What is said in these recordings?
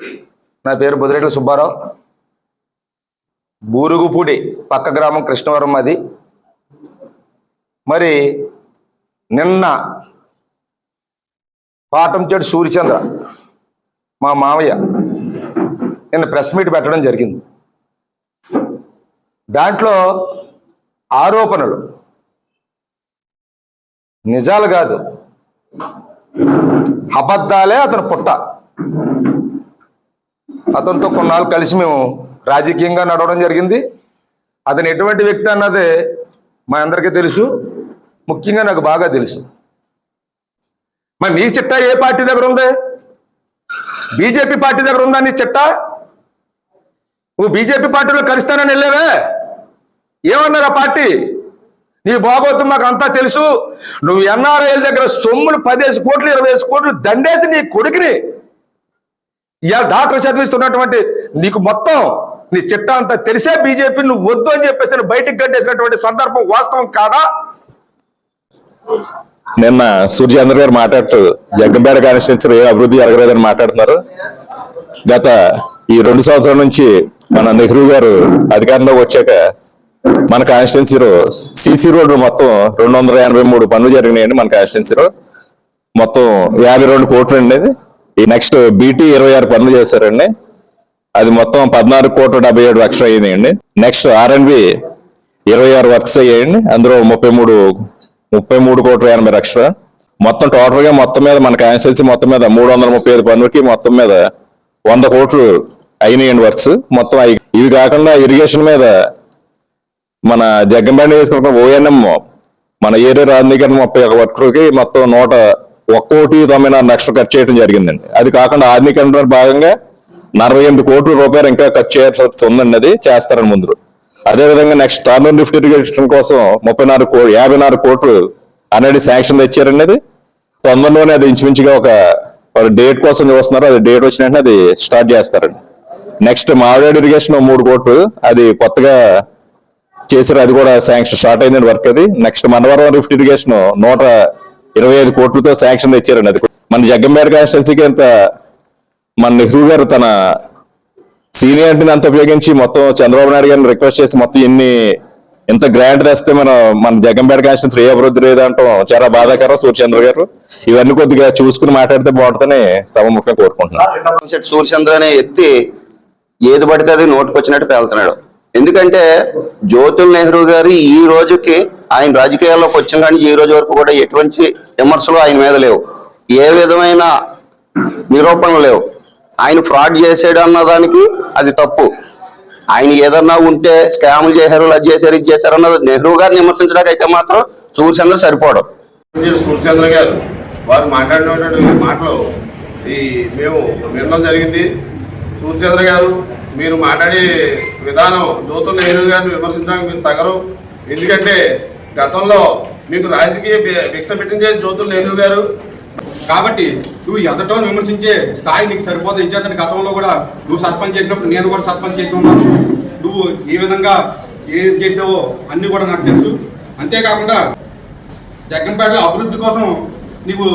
నా పేరు బుదిరెడ్డి సుబ్బారావు. బూరుగుపూడి పక్క గ్రామం కృష్ణవరం అది మరి నిన్న పాటంచేడు సూర్యచంద్ర మా మామయ్య నిన్న ప్రెస్ మీట్ పెట్టడం జరిగింది. దాంట్లో ఆరోపణలు. నిజాలు కాదు. అబద్ధాలే అతను పుట్ట. అతనితో కొన్నాళ్ళు కలిసి మేము రాజకీయంగా నడవడం జరిగింది. అతను ఎటువంటి వ్యక్తి అన్నది మా అందరికీ తెలుసు. ముఖ్యంగా నాకు బాగా తెలుసు. మరి నీ చిట్టా ఏ పార్టీ దగ్గర ఉంది? బీజేపీ పార్టీ దగ్గర ఉందా నీ చిట్టా? నువ్వు బీజేపీ పార్టీలో కలుస్తానని వెళ్ళేవే? ఏమన్నారు ఆ పార్టీ? నీ బాగోతు మాకు అంతా తెలుసు. నువ్వు ఎన్ఆర్ఐల దగ్గర సొమ్ములు పదేసి కోట్లు ఇరవై కోట్లు దండేసి నీ కొడుకుని ఇవాళ డాక్టర్ చదివిస్తున్నటువంటి నీకు మొత్తం నీ చిట్టా అంతా తెలిసే బీజేపీ నువ్వు వద్దు అని చెప్పేసి బయటికి గడ్డేసినటువంటి సందర్భం వాస్తవం కాదా? నిన్న సూర్యచంద్ర గారు మాట్లాడుతూ జగ్గంపేట కాన్స్టిట్యూన్సీ ఏ అభివృద్ధి జరగలేదని మాట్లాడుతున్నారు. గత ఈ రెండు సంవత్సరాల నుంచి మన నెహ్రూ గారు అధికారంలోకి వచ్చాక మన కాన్స్టిట్యున్సీలో సిసి రోడ్డు మొత్తం రెండు వందల ఎనభై మూడు పనులు జరిగినాయండి మన కాన్స్టిట్యున్సీలో. మొత్తం యాభై రెండు కోట్లు అండి ఈ నెక్స్ట్ బీటీ ఇరవై ఆరు పనులు చేశారండి. అది మొత్తం పద్నాలుగు కోట్ల డెబ్బై ఏడు లక్షలు అయ్యిందండి. నెక్స్ట్ ఆర్ఎన్బి ఇరవై ఆరు వర్క్స్ అయ్యాయండి. అందులో ముప్పై మూడు ముప్పై మూడు కోట్ల ఎనభై లక్షలు. మొత్తం టోటల్గా మొత్తం మీద మన కాన్స్టిట్యూన్సీ మొత్తం మీద మూడు వందల ముప్పై ఐదు పనులకి మొత్తం మీద వంద కోట్లు అయినాయండి వర్క్స్ మొత్తం ఇవి కాకుండా ఇరిగేషన్ మీద మన జగ్గంబండి వేసుకుంటున్న ఓఎన్ఎం మన ఏరియా రాజనీకరణ ముప్పై ఒక వర్క్కి మొత్తం నూట ఒక్కోటి తొమ్మిది తొంభై నాలుగు లక్షలు ఖర్చు చేయడం జరిగిందండి. అది కాకుండా ఆధునీకరణ భాగంగా నలభై ఎనిమిది కోట్ల రూపాయలు ఇంకా ఖర్చు చేయాల్సి ఉందండి అది చేస్తారని ముందు. అదే విధంగా నెక్స్ట్ టార్నర్ లిఫ్ట్ ఇరిగేషన్ కోసం ముప్పై నాలుగు కో యాభై నాలుగు కోట్లు అనేది శాంక్షన్ తెచ్చారండి అది. తొందరలోనే అది ఇంచుమించుగా ఒక ఒక డేట్ కోసం చూస్తున్నారు. అది డేట్ వచ్చిన వెంటనే అది స్టార్ట్ చేస్తారండి. నెక్స్ట్ మావిడాడు ఇరిగేషన్ మూడు కోట్లు అది కొత్తగా చేసారు అది కూడా శాంక్షన్ స్టార్ట్ అయిందండి వర్క్ అది. నెక్స్ట్ మనవరం లిఫ్ట్ ఇరిగేషన్ నూట ఇరవై ఐదు కోట్లతో శాంక్షన్ తెచ్చారండి అది. మన జగ్గంపేట కాన్స్టిట్యున్సీకి అంత మన నెహ్రూ గారు తన సీనియారిటీని అంత ఉపయోగించి మొత్తం చంద్రబాబు నాయుడు గారిని రిక్వెస్ట్ చేసి మొత్తం ఇన్ని ఇంత గ్రాంట్ వేస్తే మనం మన జగ్గంపేట కాన్స్టిట్యున్సీ ఏ అభివృద్ధి లేదంటాం. చాలా బాధాకరం సూర్యచంద్ర గారు. ఇవన్నీ కొద్దిగా చూసుకుని మాట్లాడితే బాగుంటుందని సభముఖంగా కోరుకుంటున్నాను. శెట్టి సూర్యచంద్ర అనే ఎత్తి ఏది పడితే అది నోటుకొచ్చినట్టు పేలుతున్నాడు. ఎందుకంటే జ్యోతుల్ నెహ్రూ గారు ఈ రోజుకి ఆయన రాజకీయాల్లోకి వచ్చిన కానీ ఈ రోజు వరకు కూడా ఎటువంటి విమర్శలు ఆయన మీద లేవు. ఏ విధమైన నిరూపణలు లేవు. ఆయన ఫ్రాడ్ చేసాడు అన్న దానికి అది తప్పు. ఆయన ఏదన్నా ఉంటే స్కాములు చేశారు అది చేశారు ఇది చేశారు అన్నది నెహ్రూ గారిని విమర్శించడానికి అయితే మాత్రం సూర్యచంద్ర సరిపోవడం సూర్యచంద్ర గారు వారు మాట్లాడినటువంటి మాటలు ఈ మేము వినడం జరిగింది. సూర్యచంద్ర గారు మీరు మాట్లాడే విధానం జ్యోతుల్ నెహ్రూ గారిని విమర్శించడానికి మీరు తగరు. ఎందుకంటే గతంలో మీకు రాజకీయ భిక్ష పెట్టించే జ్యోతులు లేదు గారు. కాబట్టి నువ్వు ఎదటో విమర్శించే స్థాయి నీకు సరిపోదు. ఇచ్చేతని గతంలో కూడా నువ్వు సర్పంచ్ చేసినప్పుడు నేను కూడా సర్పంచ్ చేసి ఉన్నాను. నువ్వు ఏ విధంగా ఏం చేసావో అన్నీ కూడా నాకు తెలుసు. అంతేకాకుండా జగన్పేటలో అభివృద్ధి కోసం నువ్వు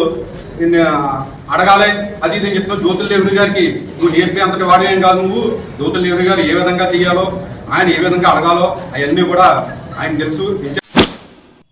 అడగాలి. అది ఇది అని చెప్తున్నావు జ్యోతుల నెహ్రూ గారికి. నువ్వు నేర్పే అంతటి వాడు ఏం కాదు నువ్వు. జ్యోతుల నెహ్రూ గారు ఏ విధంగా చేయాలో ఆయన ఏ విధంగా అడగాలో అవన్నీ కూడా ఆయన తెలుసు.